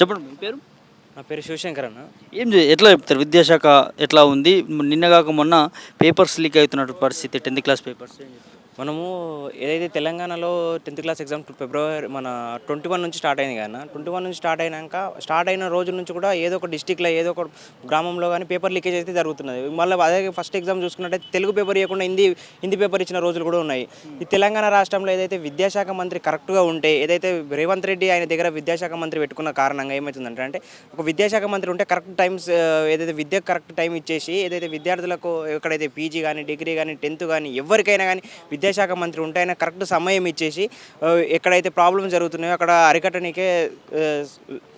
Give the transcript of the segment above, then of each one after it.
చెప్పండి మీ పేరు? నా పేరు శివశంకర్ అన్న. ఏం చే- ఎట్లా చెప్తారు? విద్యాశాఖ ఎట్లా ఉంది? నిన్న కాక మొన్న పేపర్స్ లీక్ అవుతున్నట్టు పరిస్థితి టెన్త్ క్లాస్ పేపర్స్. మనము ఏదైతే తెలంగాణలో టెన్త్ క్లాస్ ఎగ్జామ్ ఫిబ్రవరి మన ట్వంటీ వన్ నుంచి స్టార్ట్ అయింది కదా ట్వంటీ వన్ నుంచి స్టార్ట్ అయినాక స్టార్ట్ అయిన రోజు నుంచి కూడా ఏదో ఒక డిస్టిక్లో ఏదో ఒక గ్రామంలో కానీ పేపర్ లీకేజ్ అయితే జరుగుతున్నది. మళ్ళీ అదే ఫస్ట్ ఎగ్జామ్ చూసుకున్నట్టయితే తెలుగు పేపర్ ఇవ్వకుండా హిందీ హిందీ పేపర్ ఇచ్చిన రోజులు కూడా ఉన్నాయి. ఈ తెలంగాణ రాష్ట్రంలో ఏదైతే విద్యాశాఖ మంత్రి కరెక్ట్గా ఉంటే ఏదైతే రేవంత్ రెడ్డి ఆయన దగ్గర విద్యాశాఖ మంత్రి పెట్టుకున్న కారణంగా ఏమవుతుందంటే అంటే ఒక విద్యాశాఖ మంత్రి ఉంటే కరెక్ట్ టైమ్స్ ఏదైతే విద్యకు కరెక్ట్ టైం ఇచ్చేసి ఏదైతే విద్యార్థులకు ఎక్కడైతే పీజీ కానీ డిగ్రీ కానీ టెన్త్ కానీ ఎవరికైనా కానీ విద్యాశాఖ మంత్రి ఉంటే ఆయన కరెక్ట్ సమయం ఇచ్చేసి ఎక్కడైతే ప్రాబ్లమ్ జరుగుతున్నాయో అక్కడ అరికట్టనికే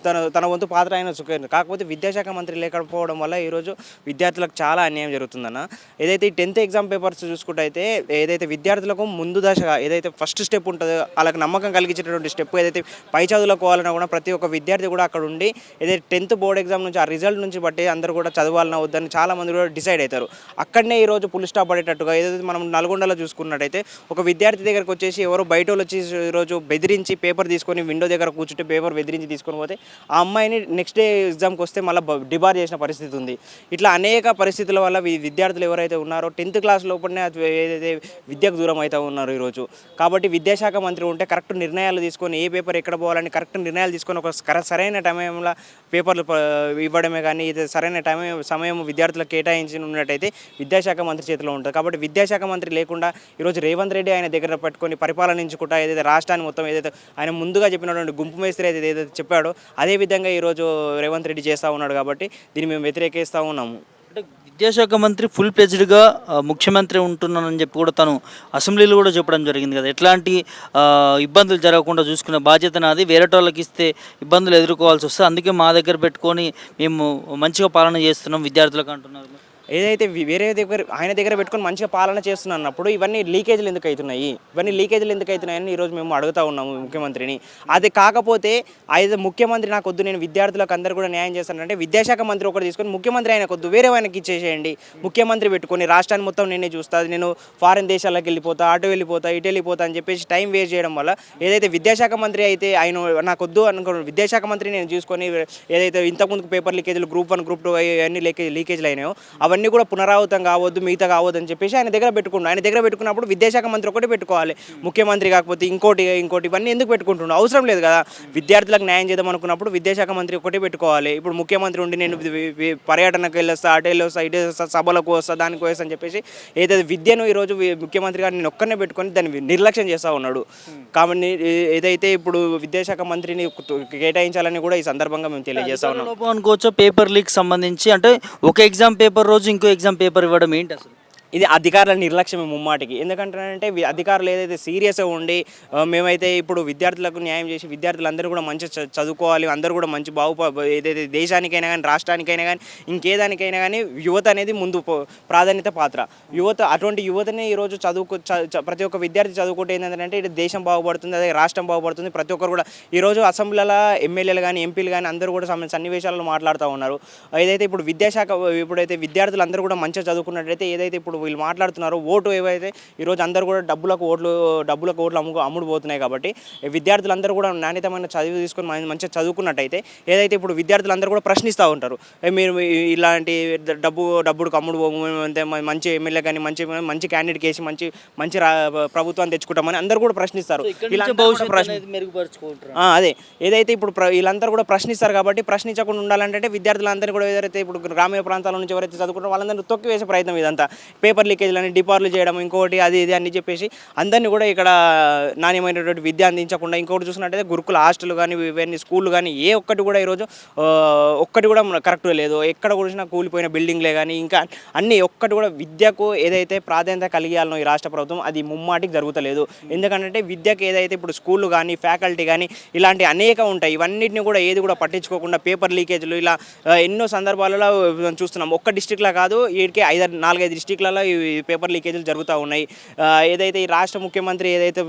తన తన వంతు పాత్ర ఆయన సుఖం కాకపోతే విద్యాశాఖ మంత్రి లేకపోవడం వల్ల ఈరోజు విద్యార్థులకు చాలా అన్యాయం జరుగుతుందన్న. ఏదైతే ఈ టెన్త్ ఎగ్జామ్ పేపర్స్ చూసుకుంటే అయితే ఏదైతే విద్యార్థులకు ముందు దశగా ఏదైతే ఫస్ట్ స్టెప్ ఉంటుందో వాళ్ళకి నమ్మకం కలిగించేటటువంటి స్టెప్ ఏదైతే పై చదువులకు పోవాలన్నా కూడా ప్రతి ఒక్క విద్యార్థి కూడా అక్కడ ఉండి ఏదైతే టెన్త్ బోర్డ్ ఎగ్జామ్ నుంచి ఆ రిజల్ట్ నుంచి బట్టి అందరూ కూడా చదవాలన్నా వద్దని చాలా మంది కూడా డిసైడ్ అవుతారు. అక్కడనే ఈరోజు రోజు స్టాప్ పడేటట్టుగా ఏదైతే మనం నల్గొండలో చూసుకున్నట్టయితే ఒక విద్యార్థి దగ్గరకు వచ్చేసి ఎవరో బయట వాళ్ళు వచ్చి ఈరోజు బెదిరించి పేపర్ తీసుకొని విండో దగ్గర కూర్చుంటే పేపర్ బెదిరించి తీసుకొని పోతే ఆ అమ్మాయిని నెక్స్ట్ డే ఎగ్జామ్కి వస్తే మళ్ళీ డిబార్ చేసిన పరిస్థితి ఉంది. ఇట్లా అనేక పరిస్థితుల వల్ల విద్యార్థులు ఎవరైతే ఉన్నారో టెన్త్ క్లాస్ లోపలనే అది ఏదైతే విద్యకు దూరం అవుతూ ఉన్నారు ఈరోజు. కాబట్టి విద్యాశాఖ మంత్రి ఉంటే కరెక్ట్ నిర్ణయాలు తీసుకొని ఏ పేపర్ ఎక్కడ పోవాలని కరెక్ట్ నిర్ణయాలు తీసుకొని ఒక సరైన టైంలో పేపర్లు ఇవ్వడమే కానీ ఇది సరైన టైం సమయం విద్యార్థులకు కేటాయించి ఉన్నట్టయితే విద్యాశాఖ మంత్రి చేతిలో ఉంటుంది. కాబట్టి విద్యాశాఖ మంత్రి లేకుండా ఈరోజు రేవంత్ రెడ్డి ఆయన దగ్గర పెట్టుకొని పరిపాలనించుకుంటా ఏదైతే రాష్ట్రాన్ని మొత్తం ఏదైతే ఆయన ముందుగా చెప్పినటువంటి గుంపు మేస్త్రి ఏదైతే ఏదైతే చెప్పాడో అదే విధంగా ఈరోజు రేవంత్ రెడ్డి చేస్తూ ఉన్నాడు కాబట్టి దీన్ని మేము వ్యతిరేకిస్తూ ఉన్నాము. అంటే విద్యాశాఖ మంత్రి ఫుల్ ప్లెజ్డ్గా ముఖ్యమంత్రి ఉంటున్నానని చెప్పి కూడా తను అసెంబ్లీలో కూడా చెప్పడం జరిగింది కదా. ఎట్లాంటి ఇబ్బందులు జరగకుండా చూసుకునే బాధ్యత నాది. వేరే వాళ్ళకి ఇస్తే ఇబ్బందులు ఎదుర్కోవాల్సి వస్తే అందుకే మా దగ్గర పెట్టుకొని మేము మంచిగా పాలన చేస్తున్నాం విద్యార్థులకు అంటున్నారు. ఏదైతే వేరే దగ్గర ఆయన దగ్గర పెట్టుకొని మంచిగా పాలన చేస్తున్నప్పుడు ఇవన్నీ లీకేజీలు ఎందుకు అవుతున్నాయి? ఇవన్నీ లీకేజీలు ఎందుకు అవుతున్నాయని ఈరోజు మేము అడుగుతా ఉన్నాము ముఖ్యమంత్రిని. అది కాకపోతే అయితే ముఖ్యమంత్రి నాకు వద్దు నేను విద్యార్థులకు అందరూ కూడా న్యాయం చేస్తానంటే విద్యాశాఖ మంత్రి ఒకటి తీసుకొని ముఖ్యమంత్రి ఆయనకు వద్దు వేరే ఆయనకి ఇచ్చేసేయండి. ముఖ్యమంత్రి పెట్టుకొని రాష్ట్రాన్ని మొత్తం నేనే చూస్తా నేను ఫారెన్ దేశాలకు వెళ్ళిపోతా అటు వెళ్ళిపోతా ఇటు వెళ్ళిపోతా అని చెప్పేసి టైం వేస్ట్ చేయడం వల్ల ఏదైతే విద్యాశాఖ మంత్రి అయితే ఆయన నాకు వద్దు అనుకున్న విద్యాశాఖ మంత్రి నేను చూసుకొని ఏదైతే ఇంతకుముందు పేపర్ లీకేజీలు గ్రూప్ వన్ గ్రూప్ టూ అవన్నీ లీకేజ్ లీకేజ్లు అయినాయో అవన్నీ కూడా పునరావృతం కావద్దు మిగతా కావద్దు అని చెప్పేసి ఆయన దగ్గర పెట్టుకున్నాడు ఆయన దగ్గర పెట్టుకున్నప్పుడు విద్యాశాఖ మంత్రి ఒకటి పెట్టుకోవాలి. ముఖ్యమంత్రి కాకపోతే ఇంకోటి ఇంకోటి ఇవన్నీ ఎందుకు పెట్టుకుంటున్నాడు అవసరం లేదు కదా. విద్యార్థులకు న్యాయం చేద్దాం అనుకున్నప్పుడు విద్యాశాఖ మంత్రి ఒకటి పెట్టుకోవాలి. ఇప్పుడు ముఖ్యమంత్రి ఉండి నేను పర్యటనకు వెళ్ళొస్తా అటు వెళ్ళొస్తా ఇటు వస్తా సభలకు వస్తా దానికి వస్తా అని చెప్పేసి ఏదైతే విద్యను ఈరోజు ముఖ్యమంత్రి గారు నేను ఒక్కనే పెట్టుకొని దాన్ని నిర్లక్ష్యం చేస్తూ ఉన్నాడు. కాబట్టి ఏదైతే ఇప్పుడు విద్యాశాఖ మంత్రిని కేటాయించాలని కూడా ఈ సందర్భంగా మేము తెలియజేస్తా ఉన్నాం. అనుకోవచ్చు? పేపర్ లీక్ సంబంధించి? అంటే ఒక ఎగ్జామ్ పేపర్ రోజు ఇంకో ఎగ్జామ్ పేపర్ ఇవ్వడం ఏంటి అసలు? ఇది అధికారుల నిర్లక్ష్యం ముమ్మాటికి. ఎందుకంటే వి- అధికారులు ఏదైతే సీరియస్గా ఉండి మేమైతే ఇప్పుడు విద్యార్థులకు న్యాయం చేసి విద్యార్థులందరూ కూడా మంచి చదువుకోవాలి అందరూ కూడా మంచి బాగు ఏదైతే దేశానికైనా కానీ రాష్ట్రానికైనా కానీ ఇంకేదానికైనా కానీ యువత అనేది ముందు ప్రాధాన్యత పాత్ర. యువత అటువంటి యువతని ఈరోజు చదువుకు ప్రతి ఒక్క విద్యార్థి చదువుకుంటే ఏంటంటే ఇటు దేశం బాగుపడుతుంది అదే రాష్ట్రం బాగుపడుతుంది ప్రతి ఒక్కరు కూడా. ఈరోజు అసెంబ్లీలో ఎమ్మెల్యేలు కానీ ఎంపీలు కానీ అందరూ కూడా సమ- సన్నివేశాలను మాట్లాడుతూ ఉన్నారు. ఏదైతే ఇప్పుడు విద్యాశాఖ ఇప్పుడైతే విద్యార్థులు అందరూ కూడా మంచిగా చదువుకున్నట్లయితే ఏదైతే ఇప్పుడు వీళ్ళు మాట్లాడుతున్నారో ఓటు ఏవైతే ఈరోజు అందరూ కూడా డబ్బులకు ఓట్లు డబ్బులకు ఓట్లు అమ్ము అమ్ముడు పోతున్నాయి కాబట్టి విద్యార్థులందరూ కూడా నాణ్యతమైన చదువు తీసుకొని మంచిగా చదువుకున్నట్టయితే ఏదైతే ఇప్పుడు విద్యార్థులందరూ కూడా ప్రశ్నిస్తూ ఉంటారు "ఏ మీరు ఇలాంటి డబ్బు డబ్బుకు అమ్ముడు అంతే మంచి ఎమ్మెల్యే కానీ మంచి మంచి క్యాండిడేట్ కేసి మంచి మంచి ప్రభుత్వాన్ని తెచ్చుకుంటామని అందరూ కూడా ప్రశ్నిస్తారు. అదే ఏదైతే ఇప్పుడు వీళ్ళందరూ కూడా ప్రశ్నిస్తారు కాబట్టి ప్రశ్నించకుండా ఉండాలంటే విద్యార్థులందరూ కూడా ఎవరైతే ఇప్పుడు గ్రామీణ ప్రాంతాల నుంచి ఎవరైతే చదువుకుంటారో వాళ్ళందరూ తొక్కి వేసే ప్రయత్నం ఇదంతా. పేపర్ లీకేజ్లు అని డిపార్లు చేయడం ఇంకోటి అది ఇది అని చెప్పేసి అందరినీ కూడా ఇక్కడ నాణ్యమైనటువంటి విద్య అందించకుండా ఇంకోటి చూసినట్టయితే గురుకుల హాస్టల్ కానీ ఇవన్నీ స్కూళ్ళు కానీ ఏ ఒక్కటి కూడా ఈరోజు ఒక్కటి కూడా కరెక్ట్ లేదు. ఎక్కడ కూడా కూలిపోయిన బిల్డింగ్లే కానీ ఇంకా అన్ని ఒక్కటి కూడా విద్యకు ఏదైతే ప్రాధాన్యత కలిగాలనో ఈ రాష్ట్ర ప్రభుత్వం అది ముమ్మాటికి జరుగుతలేదు. ఎందుకంటే విద్యకు ఏదైతే ఇప్పుడు స్కూళ్ళు కానీ ఫ్యాకల్టీ కానీ ఇలాంటి అనేక ఉంటాయి. ఇవన్నిటిని కూడా ఏది కూడా పట్టించుకోకుండా పేపర్ లీకేజ్లు ఇలా ఎన్నో సందర్భాలలో చూస్తున్నాం. ఒక్క డిస్టిక్లో కాదు వీటికి ఐదు నాలుగైదు డిస్టిక్లలో ఈ పేపర్ లీకేజీలు జరుగుతూ ఉన్నాయి. ఏదైతే ఈ రాష్ట్ర ముఖ్యమంత్రి ఏదైతే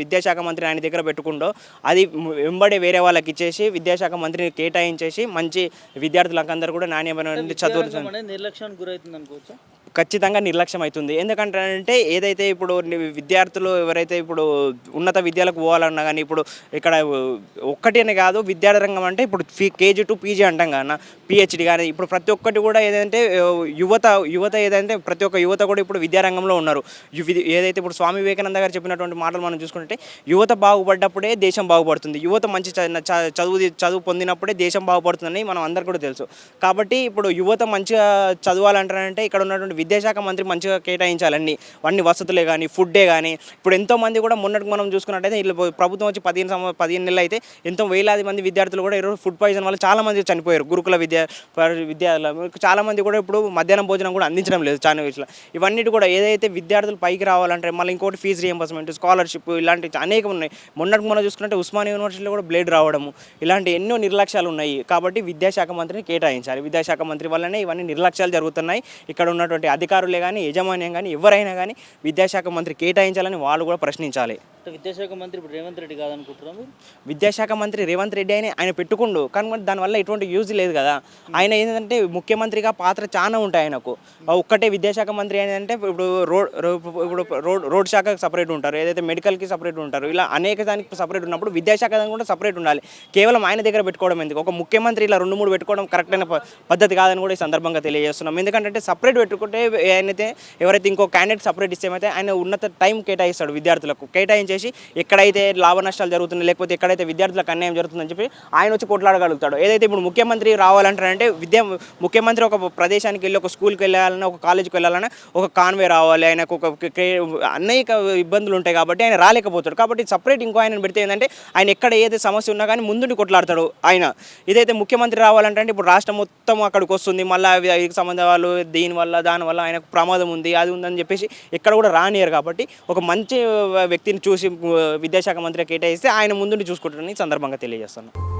విద్యాశాఖ మంత్రి ఆయన దగ్గర పెట్టుకుంటో అది వెంబడే వేరే వాళ్ళకి ఇచ్చేసి విద్యాశాఖ మంత్రిని కేటాయించేసి మంచి విద్యార్థులకు అందరూ కూడా నాణ్యమైన చదువు నిర్లక్ష్యానికి గురవుతుంది అనుకోవచ్చు? ఖచ్చితంగా నిర్లక్ష్యం అవుతుంది ఎందుకంటే అంటే ఏదైతే ఇప్పుడు విద్యార్థులు ఎవరైతే ఇప్పుడు ఉన్నత విద్యలకు పోవాలన్నా కానీ ఇప్పుడు ఇక్కడ ఒక్కటి అని కాదు విద్యార్థి రంగం అంటే ఇప్పుడు కేజీ టు పీజీ అంటాం కానీ పిహెచ్డి కానీ ఇప్పుడు ప్రతి ఒక్కటి కూడా ఏదంటే యువత యువత ఏదంటే ప్రతి ఒక్క యువత కూడా ఇప్పుడు విద్యారంగంలో ఉన్నారు. ఏదైతే ఇప్పుడు స్వామి వివేకానంద గారు చెప్పినటువంటి మాటలు మనం చూసుకుంటే యువత బాగుపడ్డప్పుడే దేశం బాగుపడుతుంది. యువత మంచి చ- చదువు చదువు పొందినప్పుడే దేశం బాగుపడుతుందని మనం అందరు కూడా తెలుసు. కాబట్టి ఇప్పుడు యువత మంచిగా చదవాలంటారంటే ఇక్కడ ఉన్నటువంటి విద్యాశాఖ మంత్రి మంచిగా కేటాయించాలండి. అన్ని వసతులే కానీ ఫుడ్డే కానీ ఇప్పుడు ఎంతో మంది కూడా మొన్నటికి మనం చూసుకున్నట్టయితే వీళ్ళు ప్రభుత్వం వచ్చి పదిహేను సంవ పదిహేను నెలలు అయితే ఎంతో వేలాది మంది విద్యార్థులు కూడా ఈరోజు ఫుడ్ పాయిజన్ వల్ల చాలా మంది చనిపోయారు. గురుకుల విద్య విద్యాలయం. చాలా మంది కూడా ఇప్పుడు మధ్యాహ్నం భోజనం కూడా అందించడం లేదు చాలా విషయాలు ఇవన్నిటి కూడా ఏదైతే విద్యార్థులు పైకి రావాలంటే మళ్ళీ ఇంకోటి ఫీజు రియంబర్స్మెంట్ స్కాలర్షిప్ ఇలాంటి అనేకం ఉన్నాయి. మొన్నటికి మనం చూసుకుంటే ఉస్మాన్ యూనివర్సిటీలో కూడా బ్లేడ్ రావడము ఇలాంటి ఎన్నో నిర్లక్ష్యాలు ఉన్నాయి. కాబట్టి విద్యాశాఖ మంత్రిని కేటాయించాలి. విద్యాశాఖ మంత్రి వల్లనే ఇవన్నీ నిర్లక్ష్యాలు జరుగుతున్నాయి. ఇక్కడ ఉన్నటువంటి అధికారులే కానీ యజమాన్యం కానీ ఎవరైనా కానీ విద్యాశాఖ మంత్రి కేటాయించాలని వాళ్ళు కూడా ప్రశ్నించాలి. విద్యాశాఖ మంత్రి ఇప్పుడు రేవంత్ రెడ్డి కాదనుకుంటున్నాం మీరు? విద్యాశాఖ మంత్రి రేవంత్ రెడ్డి అని ఆయన పెట్టుకుండు. కానీ మరి దానివల్ల ఎటువంటి యూజ్ లేదు కదా. ఆయన ఏంటంటే ముఖ్యమంత్రిగా పాత్ర చాలా ఉంటాయి ఆయనకు. ఒక్కటే విద్యాశాఖ మంత్రి ఏంటంటే ఇప్పుడు రోడ్ రో- ఇప్పుడు రోడ్ రోడ్ శాఖకు సపరేట్ ఉంటారు. ఏదైతే మెడికల్కి సపరేట్ ఉంటారు. ఇలా అనేక దానికి సపరేట్ ఉన్నప్పుడు విద్యాశాఖ దానికి కూడా సపరేట్ ఉండాలి. కేవలం ఆయన దగ్గర పెట్టుకోవడం ఎందుకు? ఒక ముఖ్యమంత్రి ఇలా రెండు మూడు పెట్టుకోవడం కరెక్ట్ అయిన పద్ధతి కాదని కూడా ఈ సందర్భంగా తెలియజేస్తున్నాం. ఎందుకంటే సపరేట్ పెట్టుకుంటే ఆయనైతే ఎవరైతే ఇంకో క్యాండిడేట్ సపరేట్ ఇస్తేమైతే ఆయన ఉన్నత టైం కేటాయిస్తాడు విద్యార్థులకు. కేటాయించేసి ఎక్కడైతే లాభ నష్టాలు జరుగుతున్నాయి లేకపోతే ఎక్కడైతే విద్యార్థులకు అన్యాయం జరుగుతుందని చెప్పి ఆయన వచ్చి కొట్లాడగలుగుతాడు. ఏదైతే ఇప్పుడు ముఖ్యమంత్రి రావాలంటే ఏమంటారంటే విద్యా ముఖ్యమంత్రి ఒక ప్రదేశానికి వెళ్ళి ఒక స్కూల్కి వెళ్ళాలన్నా ఒక కాలేజీకి వెళ్ళాలన్నా ఒక కాన్వే రావాలి. ఆయనకు ఒక అనేక ఇబ్బందులు ఉంటాయి కాబట్టి ఆయన రాలేకపోతాడు. కాబట్టి సపరేట్ ఇంకో ఆయన పెడితే ఏంటంటే ఆయన ఎక్కడ ఏదైతే సమస్య ఉన్నా కానీ ముందుండి కొట్లాడతాడు ఆయన. ఇదైతే ముఖ్యమంత్రి రావాలంటే ఇప్పుడు రాష్ట్రం మొత్తం అక్కడికి వస్తుంది. మళ్ళీ అవి సంబంధం సంబంధాలు దీనివల్ల దానివల్ల ఆయనకు ప్రమాదం ఉంది అది ఉందని చెప్పేసి ఎక్కడ కూడా రానియరు కాబట్టి ఒక మంచి వ్యక్తిని చూసి విద్యాశాఖ మంత్రి కేటాయిస్తే ఆయన ముందుండి చూసుకుంటారని ఈ సందర్భంగా తెలియజేస్తున్నాను